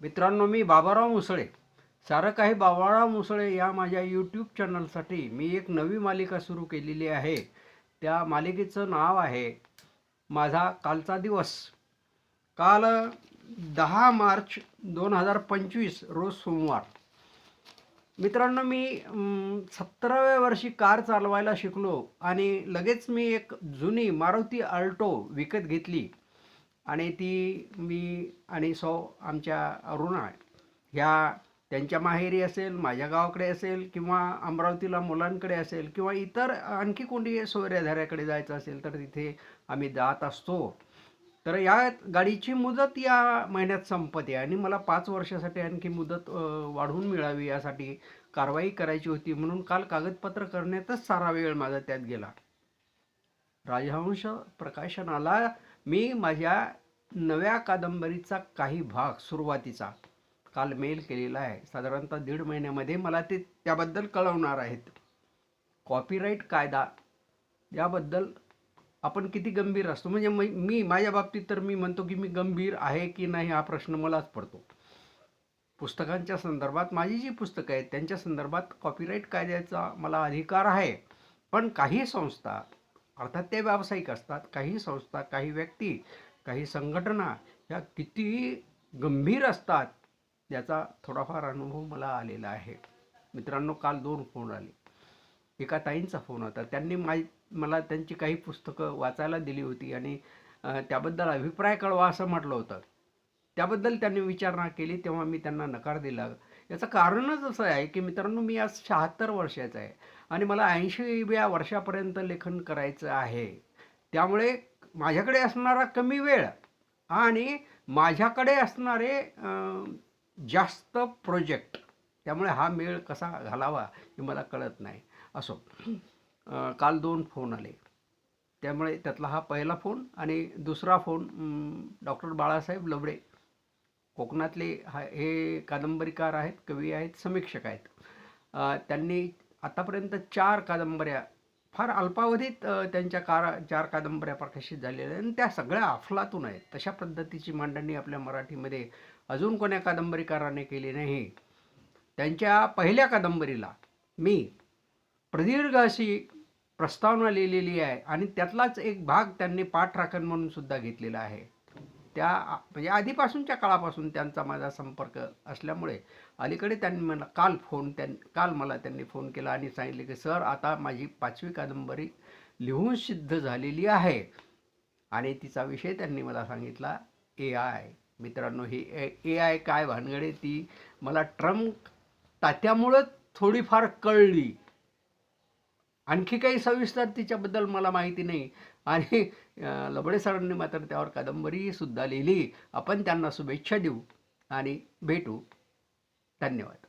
मित्रांनो मी बाबाराव मुसळे सारं काही बाबाराव मुसळे या माझ्या यूट्यूब चॅनलसाठी मी एक नवी मालिका सुरू केलेली आहे. त्या मालिकेचं नाव आहे माझा कालचा दिवस. काल दहा मार्च दोन हजार पंचवीस रोज सोमवार. मित्रांनो मी सतराव्या वर्षी कार चालवायला शिकलो आणि लगेच मी एक जुनी मारुती अल्टो विकत घेतली. आणि ती मी आणि सौ आमच्या अरुणा ह्या त्यांच्या माहेरी असेल माझ्या गावाकडे असेल किंवा अमरावतीला मुलांकडे असेल किंवा इतर आणखी कोणी सोयऱ्याधाऱ्याकडे जायचं असेल तर तिथे आम्ही जात असतो. तर या गाडीची मुदत या महिन्यात संपते आणि मला पाच वर्षासाठी आणखी मुदत वाढवून मिळावी यासाठी कारवाई करायची होती म्हणून काल कागदपत्र करण्यातच सारा वेळ माझा त्यात गेला. राजहंश प्रकाशनाला मी माझ्या नव्या कादंबरीचा काही भाग सुरुवातीचा काल मेल केलेला आहे. साधारणतः दीड महिन्यामध्ये मला ते त्याबद्दल कळवणार आहेत. कॉपीराईट कायदा याबद्दल आपण किती गंभीर असतो? म्हणजे मी मी- माझ्या बाबतीत तर मी म्हणतो की मी गंभीर आहे की नाही हा प्रश्न मलाच पडतो. पुस्तकांच्या संदर्भात माझी जी पुस्तकं आहेत त्यांच्या संदर्भात कॉपीराईट कायद्याचा मला अधिकार आहे. पण काही संस्था अर्थात ते व्यावसायिक असतात. काही संस्था काही व्यक्ती काही संघटना ह्या किती गंभीर असतात याचा थोडाफार अनुभव मला आलेला आहे. मित्रांनो काल दोन फोन आले. एका ताईंचा फोन होता. त्यांनी माही मला त्यांची काही पुस्तकं वाचायला दिली होती आणि त्याबद्दल अभिप्राय कळवा असं म्हटलं होतं. त्याबद्दल त्यांनी विचारणा केली तेव्हा मी त्यांना नकार दिला. याचं कारणच असं आहे की मित्रांनो मी आज शहात्तर वर्षाचा आहे. आणि मला ऐंशीव्या वर्षापर्यंत लेखन करायचं आहे. त्यामुळे माझ्याकडे असणारा कमी वेळ आणि माझ्याकडे असणारे जास्त प्रोजेक्ट त्यामुळे हा मेळ कसा घालावा हे मला कळत नाही. असो काल दोन फोन आले. त्यामुळे त्यातला हा पहिला फोन आणि दुसरा फोन डॉक्टर बाळासाहेब लबडे कोकणातले हा हे कादंबरीकार आहेत कवी आहेत समीक्षक आहेत. त्यांनी आतापर्यंत चार कादंबऱ्या फार अल्पावधीत त्यांच्या कार चार कादंबऱ्या प्रकाशित झालेल्या आहेत. आणि त्या सगळ्या अफलातून आहेत. तशा पद्धतीची मांडणी आपल्या मराठीमध्ये अजून कोण्या कादंबरीकाराने केली नाही? त्यांच्या पहिल्या कादंबरीला मी प्रदीर्घ अशी प्रस्तावना लिहिलेली आहे. आणि त्यातलाच एक भाग त्यांनी पाठराखण म्हणून सुद्धा घेतलेला आहे. त्या म्हणजे आधीपासूनच्या काळापासून त्यांचा माझा संपर्क असल्यामुळे अलीकडे त्यांनी मला काल फोन त्यां काल मला त्यांनी फोन केला आणि सांगितले की सर आता माझी पाचवी कादंबरी लिहून सिद्ध झालेली आहे. आणि तिचा विषय त्यांनी मला सांगितला ए आय. मित्रांनो ही ए ए आय काय भानगडे ती मला ट्रम्प तात्यामुळं थोडीफार कळली. आणखी काही सविस्तर तिच्याबद्दल मला माहिती नाही. आणि लबडे सरांनी मात्र त्यावर कादंबरीसुद्धा लिहिली. आपण त्यांना शुभेच्छा देऊ आणि भेटू. धन्यवाद.